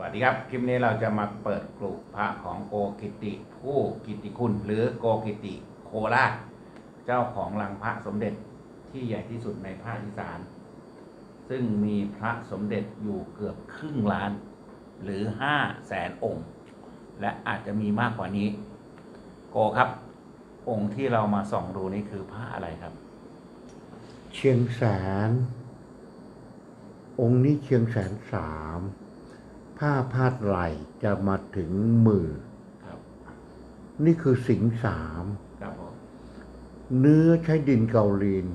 วัสดีครับ คลิปนี้เราจะมาเปิดกลุ่มพระของโกกิติผู้กิติคุณ หรือโกกิติโคราช เจ้าของลังพระสมเด็จที่ใหญ่ที่สุดในภาคอีสาน ซึ่งมีพระสมเด็จอยู่เกือบครึ่งล้าน หรือห้าแสนองค์ และอาจจะมีมากกว่านี้ โกครับ องค์ที่เรามาส่องดูนี่คือพระอะไรครับ เชียงแสนองค์นี้เชียงแสนสาม ผ้าพาดไหลจะมาถึงมือ ครับ นี่คือสิงห์สาม ครับผม เนื้อใช้ดินเกาลีน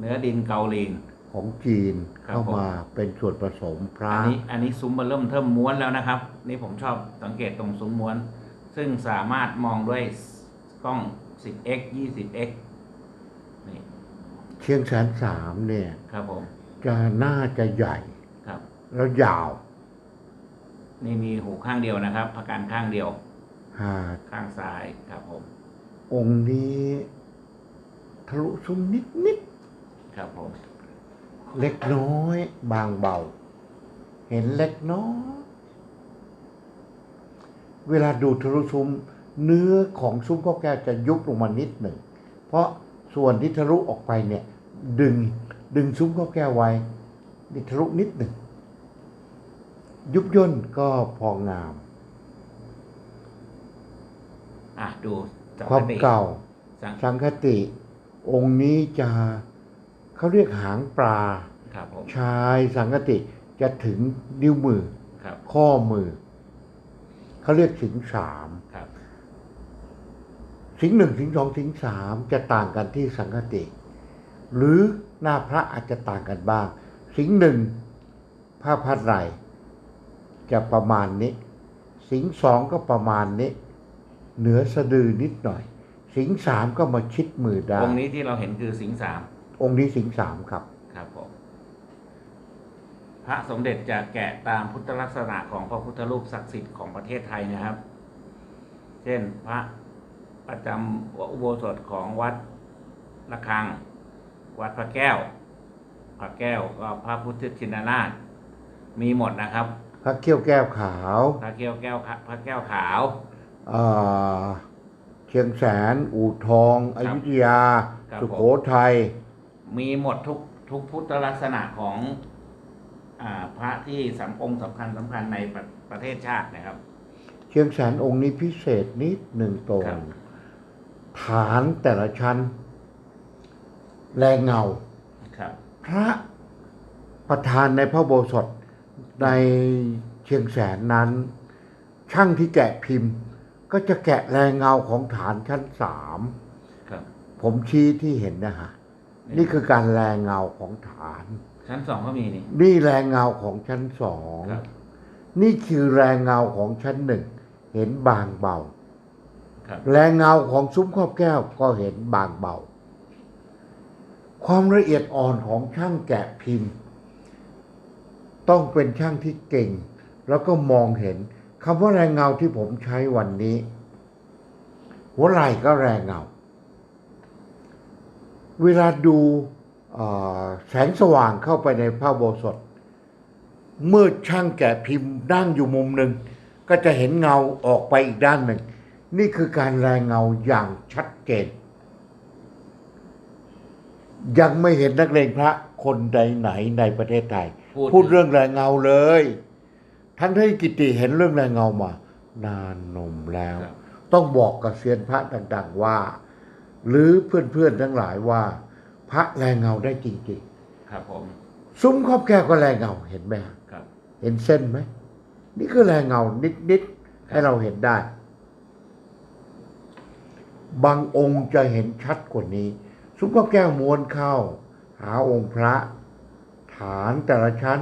เนื้อดินเกาลีน ของจีนครับเข้ามาเป็นส่วนผสมพระอันนี้อันนี้ซุ้มมาเริ่มเทิมม้วนแล้วนะครับ นี่ผมชอบสังเกตตรงซุ้มม้วน ซึ่งสามารถมองด้วยกล้อง 10x 20x นี่เชียงแสนสามเนี่ย ครับผม จะน่าจะใหญ่ครับ แล้วยาว นี่มีหูข้างเดียวนะครับประกันข้างเดียว หาข้างซ้ายครับผม องค์นี้ทะลุซุ้มนิดนิดครับผม ๆเล็กน้อย บางเบา เห็นเล็กน้อย เวลาดูทะลุซุ้มเนื้อของซุ้มข้าวแก้วจะยุบลงมานิดหนึ่ง เพราะส่วนที่ทะลุออกไปเนี่ย ดึงดึงซุ้มข้าวแก้วไว้นี่ทะลุนิดหนึ่ง ยุบย่นก็พองาม อะดูจัความติเก่า สังสังคติ องค์นี้จะเขาเรียกหางปลา ครับผมชายสังคติจะถึงนิ้วมือ ครับข้อมือ เขาเรียกสิงสาม ครับ สิงหนึ่งสิงสองสิงสามจะต่างกันที่สังคติ หรือหน้าพระอาจจะต่างกันบ้าง สิงหนึ่งผ้าพัดไหล จะประมาณนี้ สิงสองก็ประมาณนี้ เหนือสะดือนิดหน่อย สิงสามก็มาชิดมือได้องค์นี้ที่เราเห็นคือสิงห์สามองค์นี้สิงสามครับครับผมพระสมเด็จจะแกะตามพุทธลักษณะของพระพุทธรูปศักดิ์สิทธิ์ของประเทศไทยนะครับ เช่นพระประจำอุโบสถของวัดระฆัง วัดพระแก้ว พระแก้วก็พระพุทธชินราชมีหมดนะครับ พระเขี้ยวแก้วขาวพระแก้วแก้วพระแก้วขาวเอ่อเชียงแสน อู่ทองอยุธยาครับสุโขทัยมีหมดทุกทุกพุทธลักษณะของอาพระที่สำองค์สำคัญสำคัญในประประเทศชาตินะครับ เชียงแสนองค์นี้พิเศษนิดหนึ่งตรครังบฐานแต่ละชั้น แรงเงาครับพระประธานในพระโบสถ ในเชียงแสนนั้น ช่างที่แกะพิมพ์ก็จะแกะแรงเงาของฐานชั้นสามครับผมชี้ที่เห็นนะฮะนี่คือการแรงเงาของฐาน ชั้นสองก็มีนี่นี่แรงเงาของชั้นสองครับนี่คือแรงเงาของชั้นหนึ่งเห็นบางเบาครับแรงเงาของซุ้มครอบแก้วก็เห็นบางเบา ความละเอียดอ่อนของช่างแกะพิมพ์ ต้องเป็นช่างที่เก่ง แล้วก็มองเห็นคำว่าแรงเงาที่ผมใช้วันนี้ หัวไหล่ก็แรงเงา เวลาดูแสงสว่างเข้าไปในพระโบสถเมื่อช่างแกะพิมพ์นั่งอยู่มุมหนึ่ง ก็จะเห็นเงาออกไปอีกด้านหนึ่ง นี่คือการแรงเงาอย่างชัดเจน ยังไม่เห็นนักเลงพระคนใดไหนในประเทศไทยพูดเรื่องแรงเงาเลยท่านที่กิติเห็นเรื่องแรงเงามานานนมแล้ว ครับ ต้องบอกกับเซียนพระดังๆว่า หรือเพื่อนๆทั้งหลายว่า พระแรงเงาได้จริงครับผมๆซุ้มครอบแก้วก็แรงเงาเห็นไหมฮะครับ เห็นเส้นไหมนี่คือแรงเงานิดๆให้เราเห็นได้ บางองค์จะเห็นชัดกว่านี้ ซุ้มข้าวแก้วม้วนเข้า หาองค์พระฐานแต่ละชั้น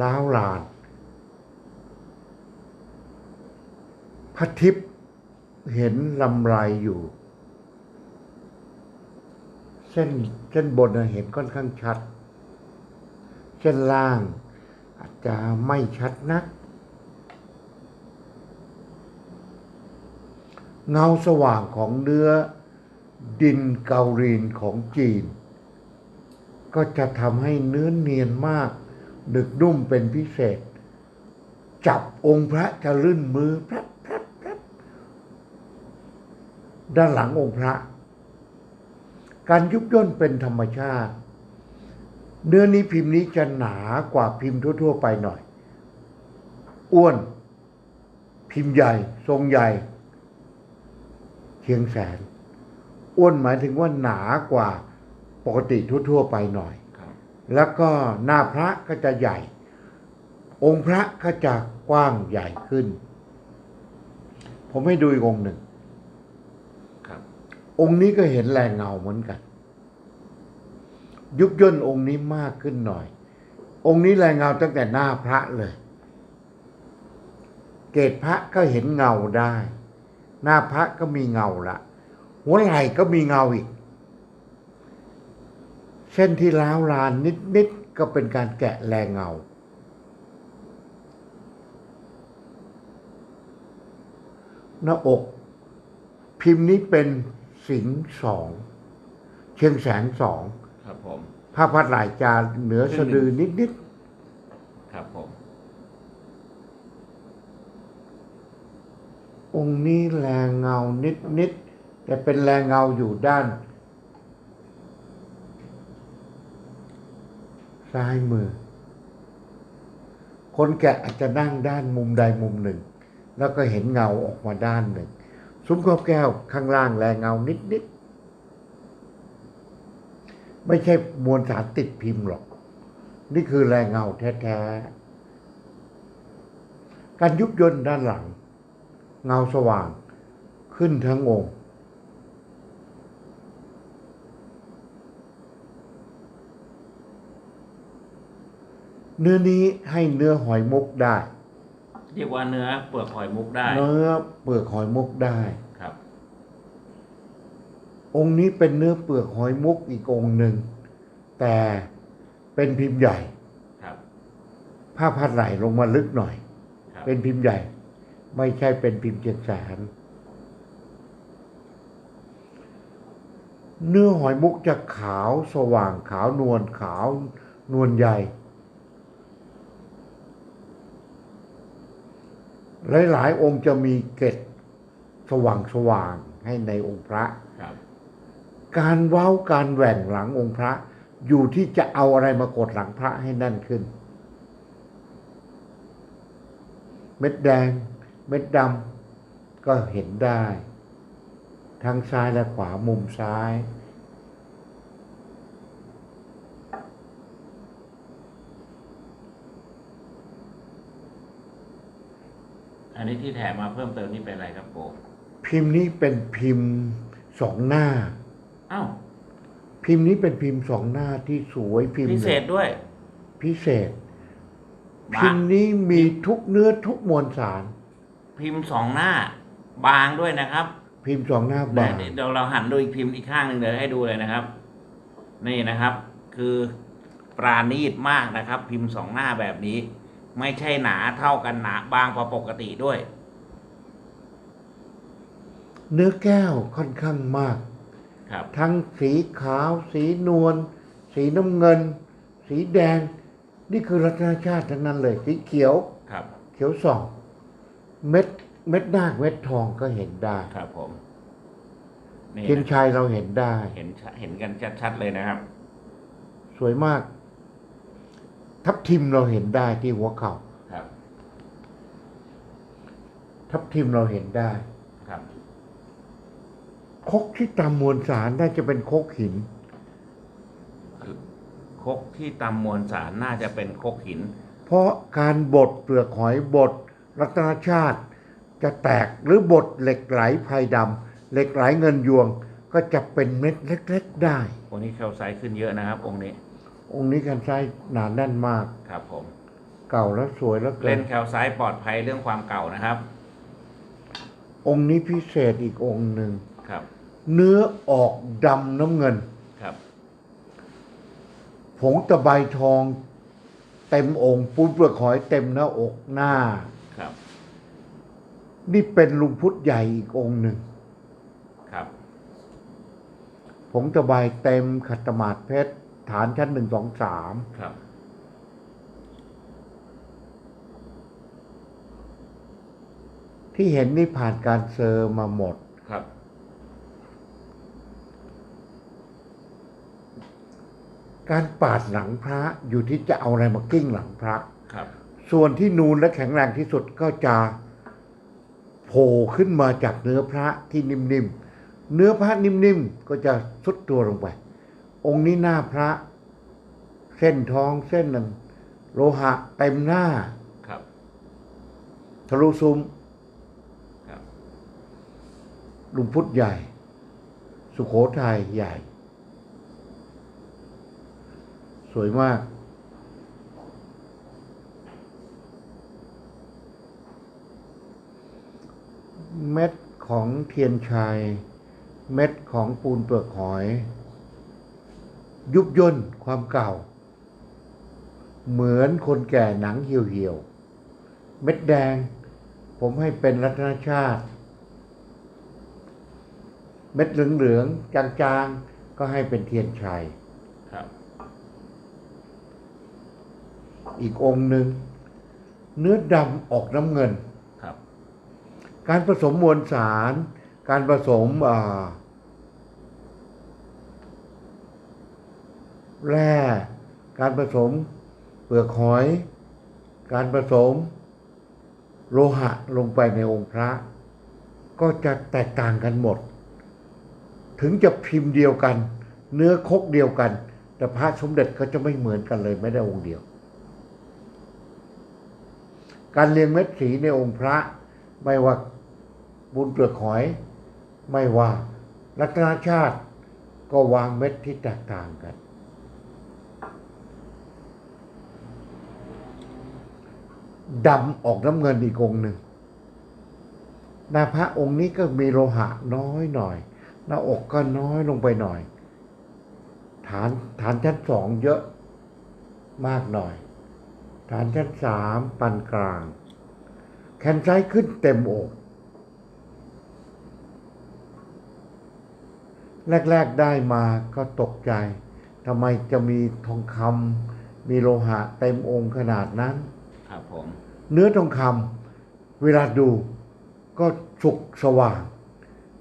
ล้าวลานพระทิพย์เห็นลำไรอยู่ เส้นเส้นบนเห็นค่อนข้างชัด เส้นล่างอาจจะไม่ชัดนัก เงาสว่างของเนื้อดินเกาลีนของจีน ก็จะทำให้เนื้อเนียนมาก ดึกนุ่มเป็นพิเศษ จับองค์พระจะลื่นมือพรบแพรบแพรบด้านหลังองค์พระ การยุบย่นเป็นธรรมชาติ เนื้อนี้พิมพ์นี้จะหนากว่าพิมพ์ทั่ว ๆ ไปหน่อย อ้วน พิมพ์ใหญ่ ทรงใหญ่เชียงแสน อ้วนหมายถึงว่าหนากว่า ปกติทั่วๆไปหน่อยครับแล้วก็หน้าพระก็จะใหญ่ องค์พระก็จะกว้างใหญ่ขึ้น ผมให้ดูอีกองค์หนึ่งครับองค์นี้ก็เห็นแรงเงาเหมือนกัน ยุบย่นองค์นี้มากขึ้นหน่อย องค์นี้แรงเงาตั้งแต่หน้าพระเลย เกศพระก็เห็นเงาได้ หน้าพระก็มีเงาละหัวไหล่ก็มีเงาอีก เส้นที่ล้าวลานนิดๆก็เป็นการแกะแรงเงา หน้าอก พิมพ์นี้เป็นสิงห์สอง เชียงแสนสองครับผมผ้าพัดหลายจานเหนือสะดือนิดครับผมๆองค์นี้แรงเงานิดๆแต่เป็นแรงเงาอยู่ด้าน ซ้ายมือ คนแกะอาจจะนั่งด้านมุมใดมุมหนึ่ง แล้วก็เห็นเงาออกมาด้านหนึ่ง ซุ้มครอบแก้วข้างล่างแรงเงานิดๆ ไม่ใช่มวลสารติดพิมพ์หรอก นี่คือแรงเงาแท้ๆ การยุบย่นด้านหลัง เงาสว่างขึ้นทั้งองค์ เนื้อนี้ให้เนื้อหอยมุกได้ เรียกว่าเนื้อเปลือกหอยมุกได้เนื้อเปลือกหอยมุกได้ครับ องค์นี้เป็นเนื้อเปลือกหอยมุกอีกองค์หนึ่ง แต่เป็นพิมพ์ใหญ่ครับผ้าพัดไหลลงมาลึกหน่อย ครับเป็นพิมพ์ใหญ่ ไม่ใช่เป็นพิมพ์เจียงแสนเนื้อหอยมุกจะขาวสว่างขาวนวลขาวนวลใหญ่ หลาย ๆ องค์จะมีเกล็ดสว่างสว่างๆให้ในองค์พระครับการเว้าการแหว่งหลังองค์พระ อยู่ที่จะเอาอะไรมากดหลังพระให้แน่นขึ้น เม็ดแดง เม็ดดำก็เห็นได้ ทั้งซ้ายและขวามุมซ้าย อั นนี้ที่แถมมาเพิ่มเติมนี่เป็นอะไรครับโกพิมพ์นี้เป็นพิมพ์สองหน้า อ้าวพิมพ์นี้เป็นพิมพ์สองหน้าที่สวยพิมพ์พิเศษด้วย พิเศษ บาง พิมพ์นี้มีทุกเนื้อทุกมวลสาร พิมพ์สองหน้า บางด้วยนะครับพิมพ์สองหน้าเดี๋บายงวเดี๋ยวเราหันดูอีกพิมพ์อีกข้างหนึ่งเดี๋ยวให้ดูเลยนะครับ นี่นะครับ คือปราณีตมากนะครับ พิมพ์สองหน้าแบบนี้ ไม่ใช่หนาเท่ากันหนาบางกว่าปกติด้วย เนื้อแก้วค่อนข้างมาก ครับ ทั้งสีขาว สีนวล สีน้ำเงิน สีแดง นี่คือรัตนชาติทั้งนั้นเลย สีเขียว ครับ เขียวส่อง เม็ด เม็ดนาคเม็ดทองก็เห็นได้ครับผมนี่เทียนนะชัยเราเห็นได้ เห็นชัดเห็นกันชัดๆเลยนะครับ สวยมาก ทับทิมเราเห็นได้ที่หัวเข่าครับทับทิมเราเห็นได้ครับคกที่ตามมวลสารน่าจะเป็นคกหินคือคกที่ตำมวลสารน่าจะเป็นคกหิน เพราะการบดเปลือกหอยบดรัตนชาติ จะแตกหรือบดเหล็กไหลไพรดำเหล็กไหลเงินยวงก็จะเป็นเม็ดเล็ก ๆ ได้องค์นี้แคลไซต์ขึ้นเยอะนะครับองค์นี้ องค์นี้กันไส้หนาแน่นมาก ครับผม เก่าแล้วสวยแล้วเกิเล่นนแคลไซต์ปลอดภัยเรื่องความเก่านะครับ องค์นี้พิเศษอีกองค์หนึ่งครับ เนื้อออกดำน้ำเงินครับผงตะไบทอง เต็มองค์ปูนเปลือกหอยเต็มหน้าอกหน้าครับ นี่เป็นลุงพุทธใหญ่อีกองค์หนึ่งครับผงตะไบเต็มขัดตมาดเพชร ฐานชั้นหนึ่งสองสามครับ ที่เห็นนี่ผ่านการเซอร์มาหมดครับ การปาดหลังพระอยู่ที่จะเอาอะไรมากิ้งหลังพระครับ ส่วนที่นูนและแข็งแรงที่สุดก็จะโผล่ขึ้นมาจากเนื้อพระที่นิ่มๆ เนื้อพระนิ่มๆ ก็จะสุดตัวลงไป องค์นี้หน้าพระ เส้นทองเส้นนั้นโลหะเต็มหน้าครับทะลุซุ้มครับลุงพุทธใหญ่ สุโขทัยใหญ่ สวยมาก เม็ดของเทียนชัย เม็ดของปูนเปลือกหอย ยุบย่นความเก่า เหมือนคนแก่หนังเหี่ยวๆ เม็ดแดง ผมให้เป็นรัตนชาติ เม็ดเหลืองๆ จางๆ ก็ให้เป็นเทียนชัยครับอีกองค์หนึ่ง เนื้อดำออกน้ำเงินครับการผสมมวลสาร การผสมอ่า แร่ การผสม เปลือกหอย การผสม โลหะลงไปในองค์พระ ก็จะแตกต่างกันหมด ถึงจะพิมพ์เดียวกัน เนื้อคกเดียวกัน แต่พระสมเด็จก็จะไม่เหมือนกันเลยไม่ได้องค์เดียว การเรียงเม็ดสีในองค์พระไม่ว่าบุญเปลือกหอย ไม่ว่ารัตนชาติก็วางเม็ดที่แตกต่างกัน ดำออกน้ำเงินอีกองหนึ่งหน้าพระองค์นี้ก็มีโลหะน้อยหน่อย หน้าอกก็น้อยลงไปหน่อย ฐานฐานชั้นสองเยอะมากหน่อย ฐานชั้นสามปานกลาง แขนซ้ายขึ้นเต็มอก แรก ๆได้มาก็ตกใจทำไมจะมีทองคำมีโลหะเต็มองค์ขนาดนั้น ครับผมเนื้อทองคำเวลาดูก็สุกสว่าง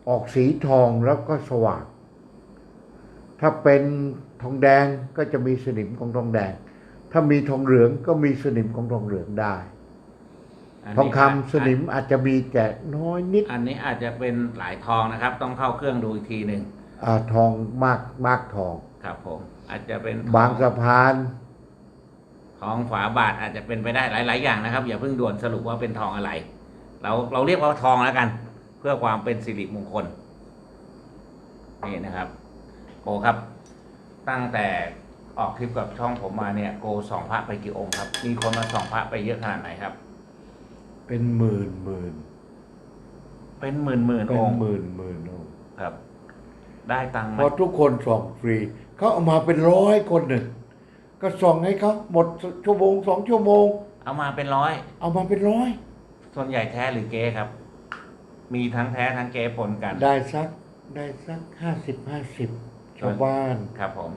ออกสีทองแล้วก็สว่าง ถ้าเป็นทองแดงก็จะมีสนิมของทองแดง ถ้ามีทองเหลืองก็มีสนิมของทองเหลืองได้นทองนี้คำสนิมอาจจะมีแต่น้อยนิด อันนี้อาจจะเป็นหลายทองนะครับ ต้องเข้าเครื่องดูอีกทีหนึ่งอาทองมากมากทอง ครับผม อาจจะเป็นทองบางสะพาน ทองฝาบาทอาจจะเป็นไปได้หลาย ๆ อย่างนะครับ อย่าเพิ่งด่วนสรุปว่าเป็นทองอะไร เราเราเรียกว่าทองแล้วกัน เพื่อความเป็นสิริมงคลนี่นะครับโกครับ ตั้งแต่ออกคลิปกับช่องผมมาเนี่ยโกสองพระไปกี่องค์ครับ มีคนมาสองพระไปเยอะขนาดไหนครับ เป็นหมื่นหมื่นเป็นหมื่นหมื่นเป็อนงค์หมื่นหมื่นองค์ครับ ได้ตังค์เพมาราะทุกคนส่องฟรี เขาเอามาเป็นร้อยคนหนึ่ง ก็ส่องให้เขาหมดชั่วโมงสองชั่วโมง เอามาเป็นร้อย เอามาเป็นร้อย ส่วนใหญ่แท้หรือเก๊ครับ มีทั้งแท้ทั้งเก๊ปนกันได้สักได้สักห้าสิบห้าสิบชาวบ้าน ครับผม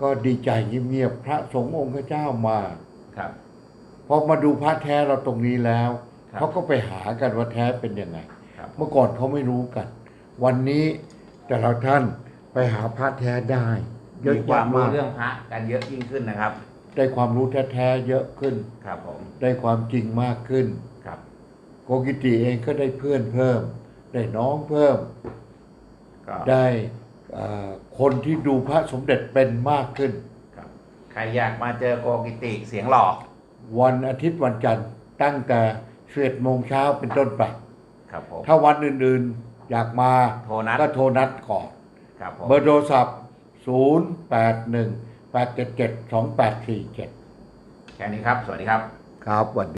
ก็ดีใจเงียบๆพระสงฆ์องค์เจ้ามาครับพอมาดูพระแท้เราตรงนี้แล้วครับเขาก็ไปหากันว่าแท้เป็นยังไงครับเมื่อก่อนเขาไม่รู้กัน วันนี้แต่ละท่านไปหาพระแท้ได้ เยอะมีควาแยะมรู้มาก เรื่องพระกันเยอะยิ่งขึ้นนะครับได้ความรู้แท้ๆเยอะขึ้น ครับผมได้ความจริงมากขึ้น ครับ โกกิติเองก็ได้เพื่อนเพิ่ม ได้น้องเพิ่ม ก็ได้เอ่อคนที่ดูพระสมเด็จเป็นมากขึ้น ครับใครอยากมาเจอโกกิติเสียงหล่อวันอาทิตย์วันจันทร์ตั้งแต่เ็ดโมงเช้าเป็นต้นไป ครับผม ถ้าวันอื่นๆอยากมา โทรนัด ก็โทรนัดก่อน ครับผมเบอร์โทรศัพท์ 0 8 1 8 7 7 2 8 4 7แค่นี้ครับ สวัสดีครับ ครับสวัน